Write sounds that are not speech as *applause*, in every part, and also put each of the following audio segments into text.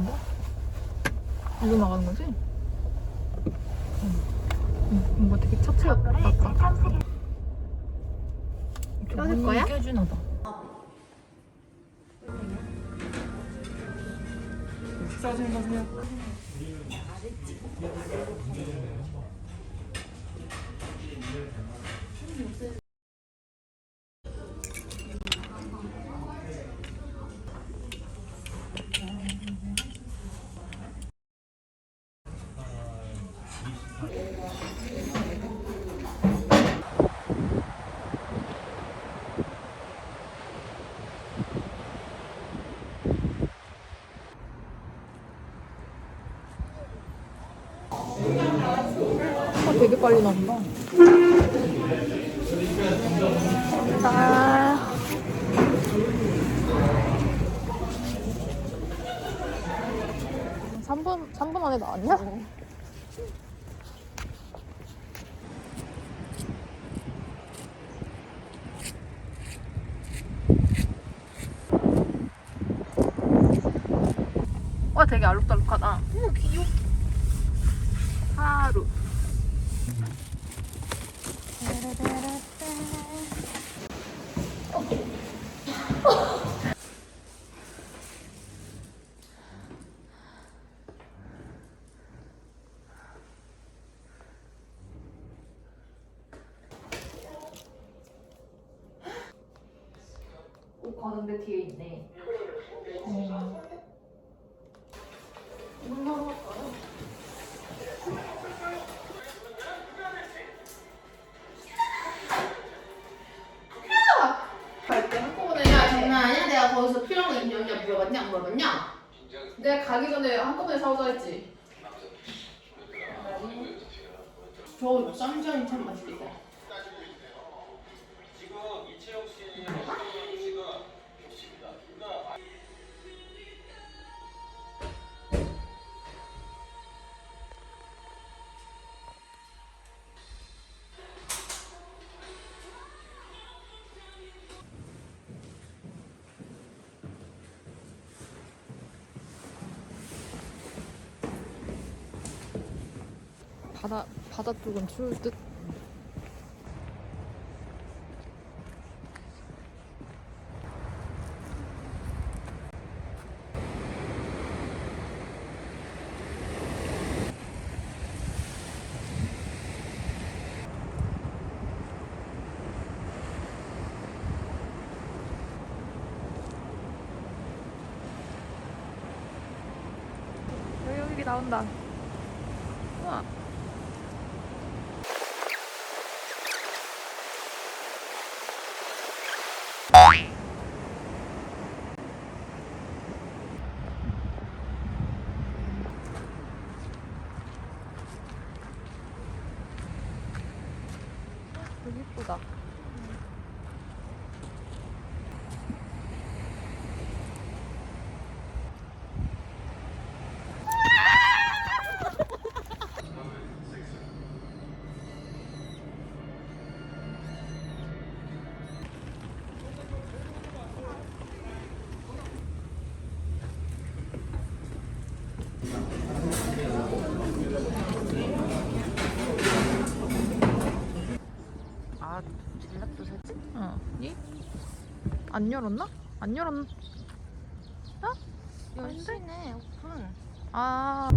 나가는데? 이거 나가는 거지? 응. 응, 뭔가 되게 차차 같다. 껴줄 거야? 껴주나 봐. 식사하시는 거세요? 되게 빨리 나온다. 아. 삼분삼분 안에 나왔냐? 와 되게 알록달록하다. 오 귀여워. 하루. 옷 가는데 뒤에 있네. 물어봤냐? 내가 가기 전에 한꺼번에 사오자 했지. 저 쌈장이 참 맛있겠다 바다 바다 쪽은 추울 듯. 여기 나온다. 우와. 되게 예쁘다. 아 젤라또 사지? 어, 니? 안 열었나? 안 열었나? 어? 열시네 오픈 아.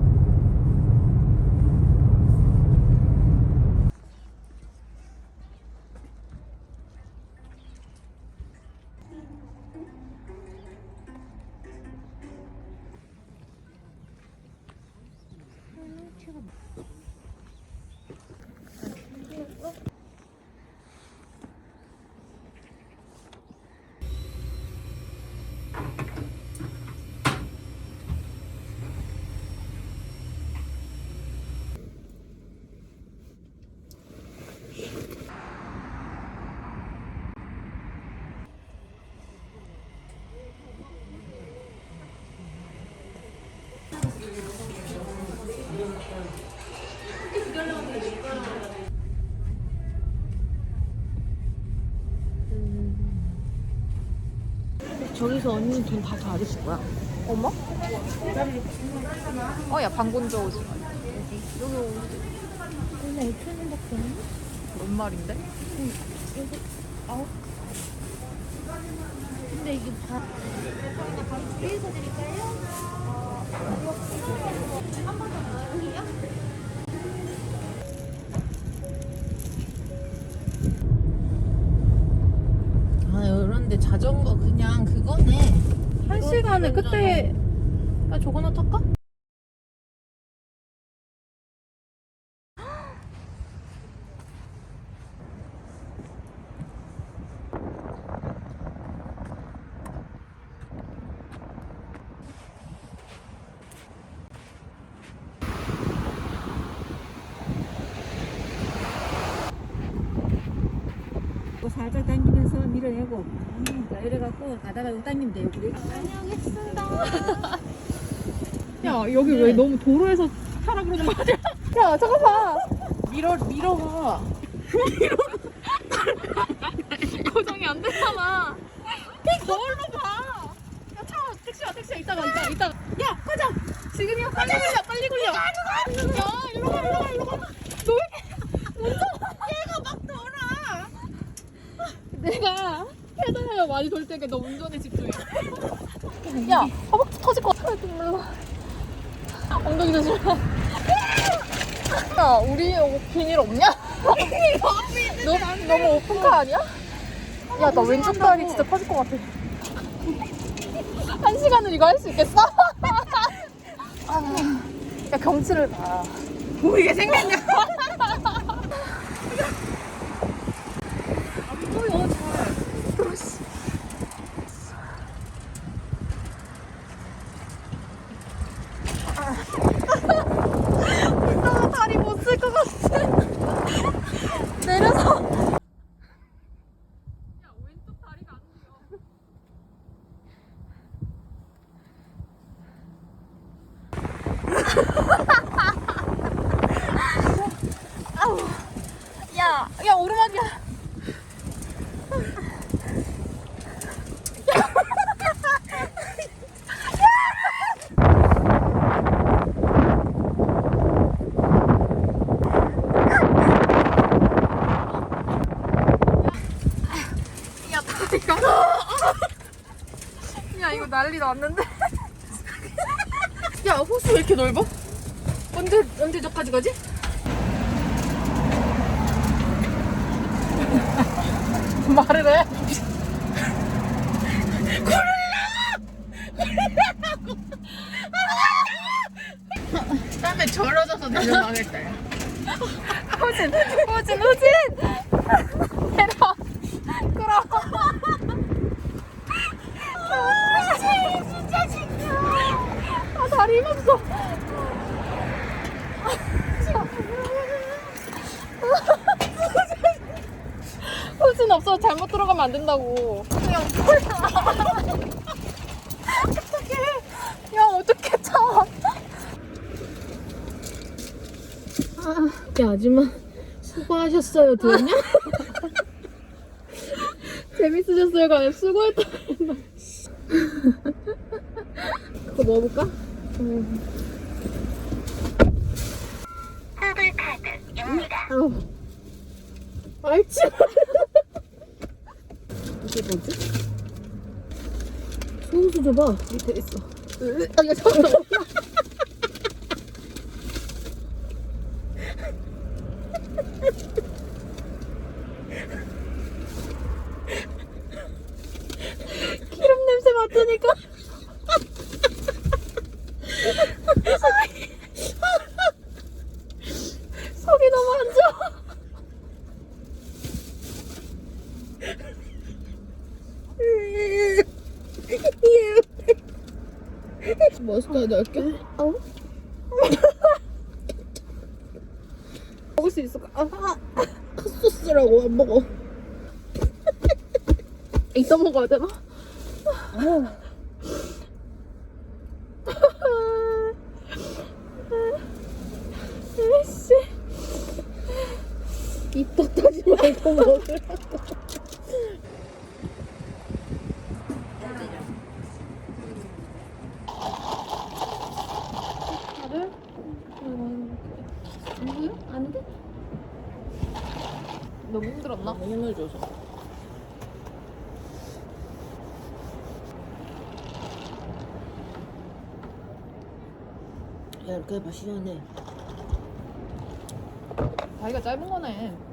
저기서 언니 돈다 가르칠 거야 엄마? 어, 야, 방건조 오지. 여기 오지. 원래 5천 원밖에 안 해? 뭔 말인데? 여기 아홉 근데 이게 다 위에서 드릴까요? 그냥 그거네. 한 시간에 그때 야, 저거나 탈까? 뭐 살짝 당기면서 밀어내고 자, 이래갖고 가다가 여기 당기면 돼요 그래 야, 여기 왜 너무 도로에서 타라 그러는 거 아니야? *laughs* 야, 저거 봐. 밀어 밀어봐. 고정이 안 됐잖아. 거울로 봐. 야, 차, 택시야, 택시야. 이따가, 이따가, 이따가. 야, 가자. 지금이야. 빨리 굴려, 빨리 굴려. 야, 이리로 가, 이리로 가, 이리로 가. 너 왜, 운전, 얘가 막 돌아. 내가 페달을 많이 돌 때니까 너 운전에 집중해. *laughs* 야, 허벅지 터질 것 같아. 좀 눌러. 엉덩이 조심해. 야, 우리 옷 비닐 없냐? *laughs* 너, 너무 오픈카 아니야? 야, 나 왼쪽 다리 진짜 터질 것 같아. 한 시간은 이거 할 수 있겠어? *laughs* 아, 야, 경치를 봐. 보이게 생겼냐? 나 다리 못 쓸 것 같아. 내려서. 야, 왼쪽 다리가 안 보여. 아우. 야, 야, 오르막이야. 야, 이거 난리 났는데? 이렇게 넓어? 언제 언제 저까지 가지? *laughs* 말을 해. 땀에 절어져서 내려가겠다. 야. 후진, 후진, 후진! 내려. 끌어. 아, 진짜 진짜. 아, 힘없어. 후진 없어. 잘못 들어가면 안 된다고. 그냥 어떡해. 야, 어떡해, 차. 야 아줌마 수고하셨어요 들었냐? 재밌으셨어요가 아니라 수고했다. *laughs* 그거 먹어볼까? 아우. 알지? *laughs* 이게 뭐지? 소금수 줘봐 밑에 있어 아, 이거 잠깐만. 기름 냄새 맡으니까. 속이 너무 안 좋아. 머스타드 할게 어? *laughs* 먹을 수 있을까? 아, 소스라고 안 먹어 *laughs* 이따 먹어야 되나? 에이씨. 이따 타지 말고 먹으라 너무 힘을 줘서. 야 이렇게 시원해 다리가 짧은 거네.